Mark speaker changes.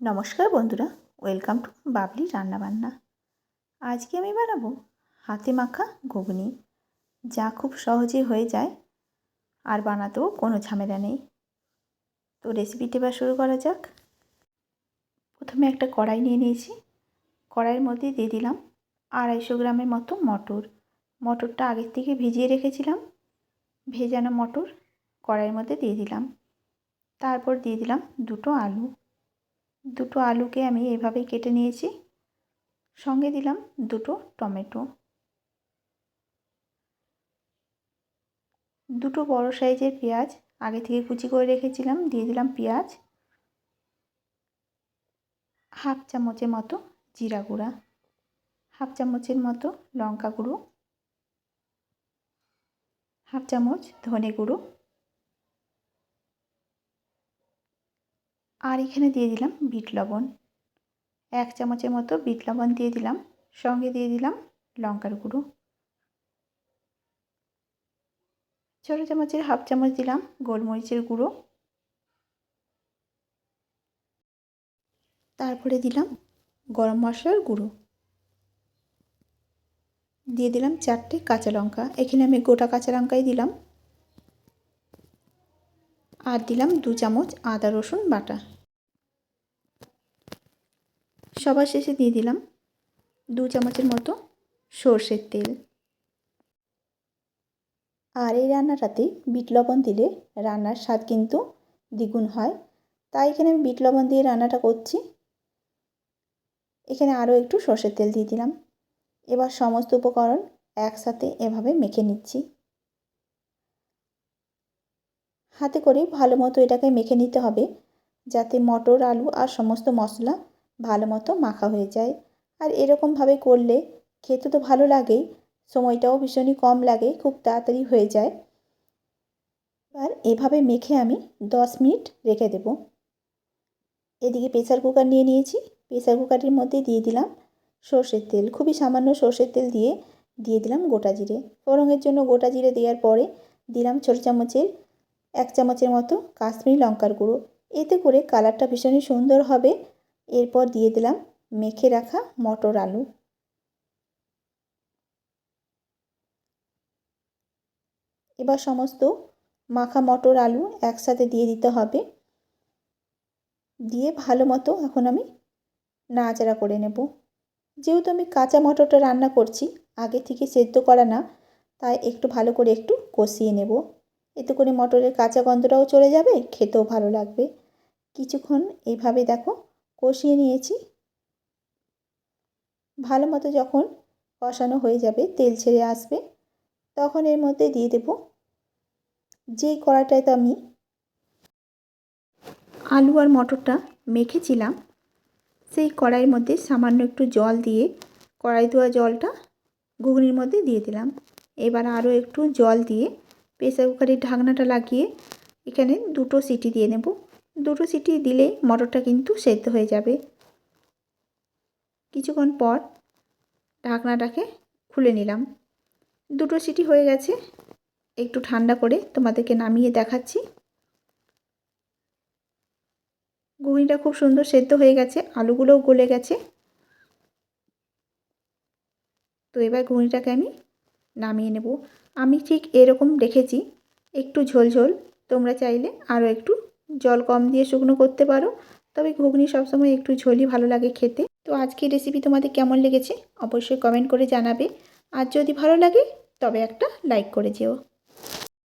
Speaker 1: নমস্কার বন্ধুরা, welcome to Babli রান্নাবান্না। আজকে আমি বানাবো হাতে মাখা ঘুগনি। যা খুব সহজে হয়ে যায়, আর বানাতেও কোনো ঝামেলা নেই। তো রেসিপিটি এবার শুরু করা যাক। প্রথমে একটা কড়াই নিয়ে নিয়েছি। কড়াইয়ের মধ্যে দিয়ে দিলাম আড়াইশো গ্রামের মতো মটর। মটরটা আগের থেকে ভিজিয়ে রেখেছিলাম। ভেজানো মটর কড়াইয়ের মধ্যে দিয়ে দিলাম। তারপর দিয়ে দিলাম দুটো আলু। দুটো আলুকে আমি এভাবেই কেটে নিয়েছি। সঙ্গে দিলাম দুটো টমেটো। দুটো বড় সাইজের পেঁয়াজ আগে থেকে কুচি করে রেখেছিলাম, দিয়ে দিলাম পেঁয়াজ। হাফ চামচের মতো জিরা গুঁড়া, হাফ চামচের মতো লঙ্কা গুঁড়ো, হাফ চামচ ধনে গুঁড়ো আর এখানে দিয়ে দিলাম বিট লবণ। এক চামচের মতো বিট লবণ দিয়ে দিলাম। সঙ্গে দিয়ে দিলাম লঙ্কার গুঁড়ো। ছোটো চামচের হাফ চামচ দিলাম গোলমরিচের গুঁড়ো। তারপরে দিলাম গরম মশলার গুঁড়ো। দিয়ে দিলাম চারটে কাঁচা লঙ্কা। এখানে আমি গোটা কাঁচা লঙ্কাই দিলাম। আর দিলাম দু চামচ আদা রসুন বাটা। সবার শেষে দিয়ে দিলাম দু চামচের মতো সর্ষের তেল। আর এই রান্নাটাতে বিট লবণ দিলে রান্নার স্বাদ কিন্তু দ্বিগুণ হয়। তাই এখানে আমি বিট লবণ দিয়ে রান্নাটা করছি। এখানে আরও একটু সর্ষের তেল দিয়ে দিলাম। এবার সমস্ত উপকরণ একসাথে এভাবে মেখে নিচ্ছি। হাতে করে ভালো মতো এটাকে মেখে নিতে হবে, যাতে মটর, আলু আর সমস্ত মশলা ভালো মতো মাখা হয়ে যায়। আর এরকমভাবে করলে খেতে তো ভালো লাগেই, সময়টাও ভীষণই কম লাগে, খুব তাড়াতাড়ি হয়ে যায়। এবার এভাবে মেখে আমি দশ মিনিট রেখে দেব। এদিকে প্রেসার কুকার নিয়ে নিয়েছি। প্রেসার কুকারের মধ্যে দিয়ে দিলাম সর্ষের তেল। খুবই সামান্য সর্ষের তেল দিয়ে দিয়ে দিলাম গোটা জিরে। ফোড়নের জন্য গোটা জিরে দেওয়ার পরে দিলাম ছোটো চামচের, এক চামচের মতো কাশ্মীরি লঙ্কার গুঁড়ো। এতে করে কালারটা ভীষণই সুন্দর হবে। এরপর দিয়ে দিলাম মেখে রাখা মটর আলু। এবার সমস্ত মাখা মটর আলু একসাথে দিয়ে দিতে হবে। দিয়ে ভালো মতো এখন আমি নাড়াচাড়া করে নেব। যেহেতু আমি কাঁচা মটরটা রান্না করছি, আগে থেকে সেদ্ধ করা না, তাই একটু ভালো করে একটু কষিয়ে নেব। এতে করে মটরের কাঁচা গন্ধটাও চলে যাবে, খেতেও ভালো লাগবে। কিছুক্ষণ এইভাবে দেখো কষিয়ে নিয়েছি। ভালো মতো যখন কষানো হয়ে যাবে, তেল ছেড়ে আসবে, তখন এর মধ্যে দিয়ে দেব যেই কড়াইটাতে আমি আলু আর মটরটা মেখেছিলাম, সেই কড়াইয়ের মধ্যে সামান্য একটু জল দিয়ে কড়াই ধোয়া জলটা ঘুগনির মধ্যে দিয়ে দিলাম। এবার আরও একটু জল দিয়ে প্রেসার কুকারের ঢাকনাটা লাগিয়ে এখানে দুটো সিটি দিয়ে নেব। দুটো সিটি দিলেই মটরটা কিন্তু সেদ্ধ হয়ে যাবে। কিছুক্ষণ পর ঢাকনাটাকে খুলে নিলাম। দুটো সিটি হয়ে গেছে। একটু ঠান্ডা করে তোমাদেরকে নামিয়ে দেখাচ্ছি। ঘুগনিটা খুব সুন্দর সেদ্ধ হয়ে গেছে, আলুগুলোও গলে গেছে। তো এবার ঘুগনিটাকে আমি নামিয়ে নেব। আমি ঠিক এরকম রেখেছি একটু ঝোল ঝোল, তোমরা চাইলে আরও একটু জল কম দিয়ে শুকনো করতে পারো। তবে ঘুগনি সবসময় একটু ঝোলই ভালো লাগে খেতে। তো আজকের রেসিপি তোমাদের কেমন লেগেছে? অবশ্যই কমেন্ট করে জানাবে। আর যদি ভালো লাগে, তবে একটা লাইক করে যেও।